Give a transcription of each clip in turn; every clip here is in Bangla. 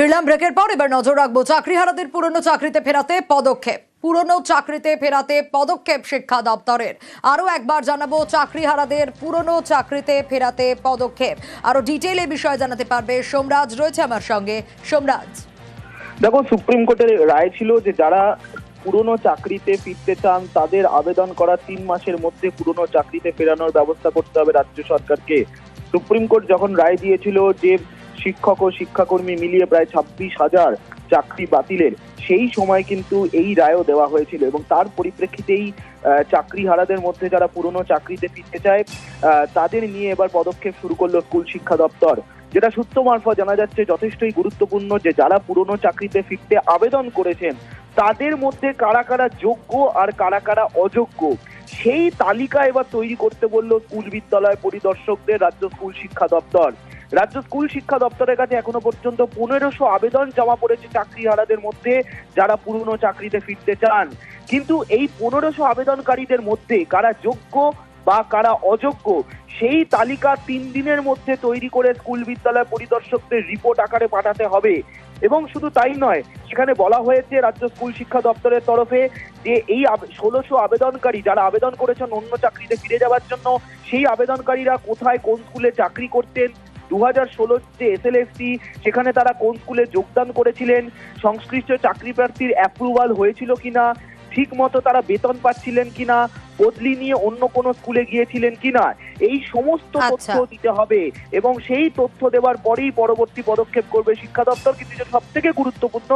ফিরলাম ব্রেকের পর, এবার নজর রাখব চাকরিহারাদের পুরনো চাকরিতে ফেরাতে পদক্ষেপ। পুরনো চাকরিতে ফেরাতে পদক্ষেপ শিক্ষা দপ্তরের। আরও একবার জানাব চাকরিহারাদের পুরনো চাকরিতে ফেরাতে পদক্ষেপ। আরও ডিটেল এই বিষয়ে জানাতে পারবে সোমরাজ। রয়েছে আমার সঙ্গে সোমরাজ। দেখো, সুপ্রিম কোর্টের রায় ছিল যে যারা পুরনো চাকরিতে ফিরতে চান, তাদের আবেদন করা তিন মাসের মধ্যে পুরনো চাকরিতে ফেরানোর ব্যবস্থা করতে হবে রাজ্য সরকারকে। সুপ্রিম কোর্ট যখন রায় দিয়েছিল যে শিক্ষক ও শিক্ষাকর্মী মিলিয়ে প্রায় ছাব্বিশ হাজার চাকরি বাতিলের সেই সময় কিন্তু এই রায়ও দেওয়া হয়েছিল এবং তার পরিপ্রেক্ষিতেই আহ, চাকরিহারাদের মধ্যে যারা পুরনো চাকরিতে ফিরতে চায় তাদের নিয়ে এবার পদক্ষেপ শুরু করল স্কুল শিক্ষা দপ্তর। যেটা সূত্র মারফত জানা যাচ্ছে যথেষ্টই গুরুত্বপূর্ণ যে যারা পুরনো চাকরিতে ফিরতে আবেদন করেছেন তাদের মধ্যে কারা কারা যোগ্য আর কারা কারা অযোগ্য সেই তালিকা এবার তৈরি করতে বলল স্কুল বিদ্যালয় পরিদর্শকদের রাজ্য স্কুল শিক্ষা দপ্তর। রাজ্য স্কুল শিক্ষা দপ্তরের কাছে এখনও পর্যন্ত পনেরোশো আবেদন জমা পড়েছে চাকরিহারাদের মধ্যে, যারা পুরনো চাকরিতে ফিরতে চান। কিন্তু এই পনেরোশো আবেদনকারীদের মধ্যে কারা যোগ্য বা কারা অযোগ্য, সেই তালিকা তিন দিনের মধ্যে তৈরি করে স্কুল বিদ্যালয় পরিদর্শকদের রিপোর্ট আকারে পাঠাতে হবে। এবং শুধু তাই নয়, সেখানে বলা হয়েছে রাজ্য স্কুল শিক্ষা দপ্তরের তরফে যে এই ষোলোশো আবেদনকারী যারা আবেদন করেছেন অন্য চাকরিতে ফিরে যাওয়ার জন্য, সেই আবেদনকারীরা কোথায় কোন স্কুলে চাকরি করতেন দু হাজার ষোলোর যে এসএলএসটি সেখানে তারা কোন স্কুলে যোগদান করেছিলেন সংশ্লিষ্ট চাকরি প্রার্থীর অ্যাপ্রুভাল হয়েছিল কিনা ঠিক মতো তারা বেতন পাচ্ছিলেন কিনা বদলি নিয়ে অন্য কোনো স্কুলে গিয়েছিলেন কিনা এই সমস্ত তথ্য আচ্ছা। দিতে হবে এবং সেই তথ্য দেওয়ার পরেই পরবর্তী পদক্ষেপ করবে শিক্ষা দপ্তর। কিন্তু যেটা সব থেকে গুরুত্বপূর্ণ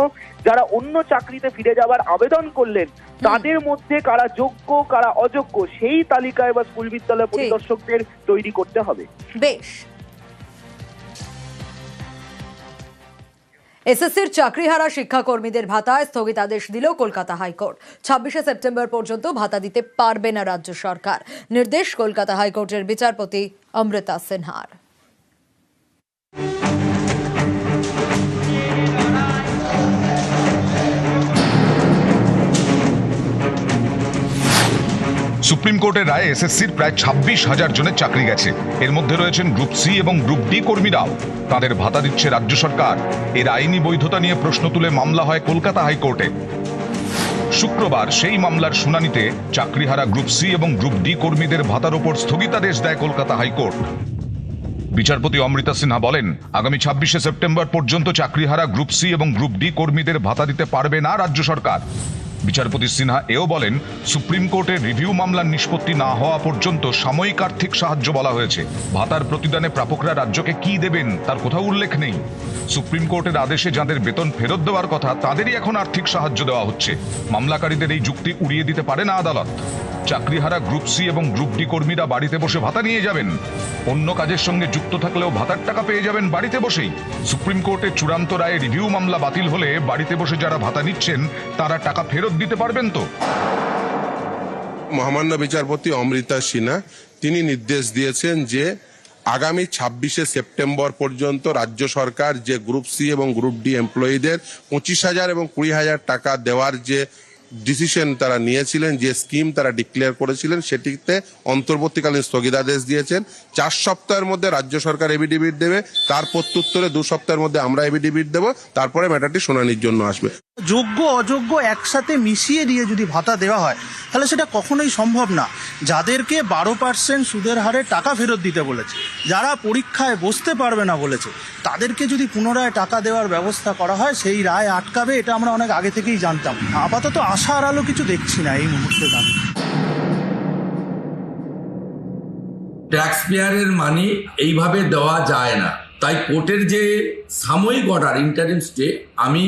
যারা অন্য চাকরিতে ফিরে যাওয়ার আবেদন করলেন তাদের মধ্যে কারা যোগ্য কারা অযোগ্য সেই তালিকা এবার স্কুল বিদ্যালয় পরিদর্শকদের তৈরি করতে হবে। বেশ। এসএসসির চাকরিহারা শিক্ষাকর্মীদের ভাতায় স্থগিতাদেশ দিল কলকাতা হাইকোর্ট। ছাব্বিশে সেপ্টেম্বর পর্যন্ত ভাতা দিতে পারবে না রাজ্য সরকার। নির্দেশ কলকাতা হাইকোর্টের বিচারপতি অমৃতা সিনহার। সুপ্রিম কোর্টের রায়ে এসএসসির প্রায় ছাব্বিশ হাজার জনের চাকরি গেছে। এর মধ্যে রয়েছেন গ্রুপ সি এবং গ্রুপ ডি কর্মীরাও। তাদের ভাতা দিচ্ছে রাজ্য সরকার। এর আইনি বৈধতা নিয়ে প্রশ্ন তুলে মামলা হয় কলকাতা হাইকোর্টে। শুক্রবার সেই মামলার শুনানিতে চাকরিহারা গ্রুপ সি এবং গ্রুপ ডি কর্মীদের ভাতার ওপর স্থগিতাদেশ দেয় কলকাতা হাইকোর্ট। বিচারপতি অমৃতা সিনহা বলেন, আগামী ছাব্বিশে সেপ্টেম্বর পর্যন্ত চাকরিহারা গ্রুপ সি এবং গ্রুপ ডি কর্মীদের ভাতা দিতে পারবে না রাজ্য সরকার। বিচারপতি সিনহা এও বলেন, সুপ্রিম কোর্টের রিভিউ মামলার নিষ্পত্তি না হওয়া পর্যন্ত সাময়িক আর্থিক সাহায্য বলা হয়েছে। ভাতার প্রতিদানে প্রাপকরা রাজ্যকে কি দেবেন তার কোথাও উল্লেখ নেই। সুপ্রিম কোর্টের আদেশে যাদের বেতন ফেরত দেওয়ার কথা, তাদেরই এখন আর্থিক সাহায্য দেওয়া হচ্ছে। মামলাকারীদের এই যুক্তি উড়িয়ে দিতে পারে না আদালত। চাকরিহারা গ্রুপ সি এবং গ্রুপ ডি কর্মীরা বাড়িতে বসে ভাতা নিয়ে যাবেন। অন্য কাজের সঙ্গে যুক্ত থাকলেও ভাতার টাকা পেয়ে যাবেন বাড়িতে বসেই। সুপ্রিম কোর্টের চূড়ান্ত রায়ে রিভিউ মামলা বাতিল হলে বাড়িতে বসে যারা ভাতা নিচ্ছেন, তারা টাকা ফেরত দিতে পারবেন তো? মহামান্য বিচারপতি অমৃতা সিনহা, তিনি নির্দেশ দিয়েছেন যে আগামী ছাব্বিশে সেপ্টেম্বর পর্যন্ত রাজ্য সরকার যে গ্রুপ সি এবং গ্রুপ ডি এমপ্লয়ীদের পঁচিশ হাজার এবং কুড়ি হাজার টাকা দেওয়ার যে ডিসিশন তারা নিয়েছিলেন, যে স্কিম তারা ডিক্লেয়ার করেছিলেন, সেটিতে অন্তর্বর্তীকালীন স্থগিতাদেশ দিয়েছেন। চার সপ্তাহের মধ্যে রাজ্য সরকার এবিডিবিট দেবে তার প্রত্যুত্তরে দু সপ্তাহের মধ্যে আমরা এবিডিবিট দেবো, তারপরে ম্যাটারটি শুনানির জন্য আসবে। যোগ্য, অযোগ্য একসাথে মিশিয়ে দিয়ে যদি ভাতা দেওয়া হয়, তাহলে সেটা কখনোই সম্ভব না। যাদেরকে বারো পার্সেন্ট সুদের হারে টাকা ফেরত দিতে বলেছে, যারা পরীক্ষায় বসতে পারবে না বলেছে, তাদেরকে যদি পুনরায় টাকা দেওয়ার ব্যবস্থা করা হয়, সেই রায় আটকাবে, এটা আমরা অনেক আগে থেকেই জানতাম। আপাতত আশার আলো কিছু দেখছি না এই মুহূর্তে দাঁড়িয়ে ট্যাক্স পেয়ারের মানি এইভাবে দেওয়া যায় না। তাই কোর্টের যে সাময়িক অর্ডার ইন্টারিম স্টে আমি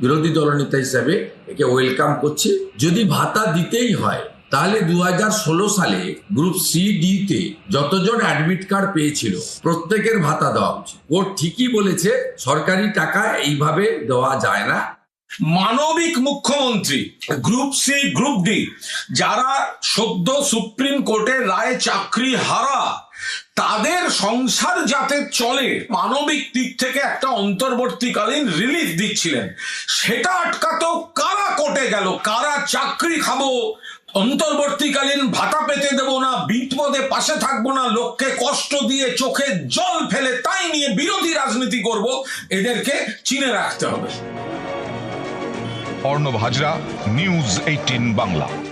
বিরোধী দলনেতা হিসাবে একে ওয়েলকাম করছি। যদি ভাতা দিতেই হয়, তাহলে দু হাজার ষোলো সালে গ্রুপ সি ডি তে যতজন অ্যাডমিট কার্ড পেয়েছিল, প্রত্যেকের ভাতা দেওয়া উচিত। ও ঠিকই বলেছে, সরকারি টাকা এইভাবে দেওয়া যায় না। মানবিক মুখ্যমন্ত্রী গ্রুপ সি গ্রুপ ডি যারা সদ্য সুপ্রিম কোর্টের রায় চাকরি হারা, তাদের সংসার যাতে চলে, মানবিক দিক থেকে একটা অন্তর্বর্তীকালীন রিলিফ দিচ্ছিলেন। সেটা আটকাতেও কারা কোর্টে গেল? কারা চাকরি খাব? অন্তর্বর্তীকালীন ভাতা পেতে দেব না, বিপদে পাশে থাকব না, লোককে কষ্ট দিয়ে চোখে জল ফেলে তাই নিয়ে বিরোধী রাজনীতি করব, এদেরকে চিনে রাখতে হবে। Arnab Hazra news eighteen Bangla.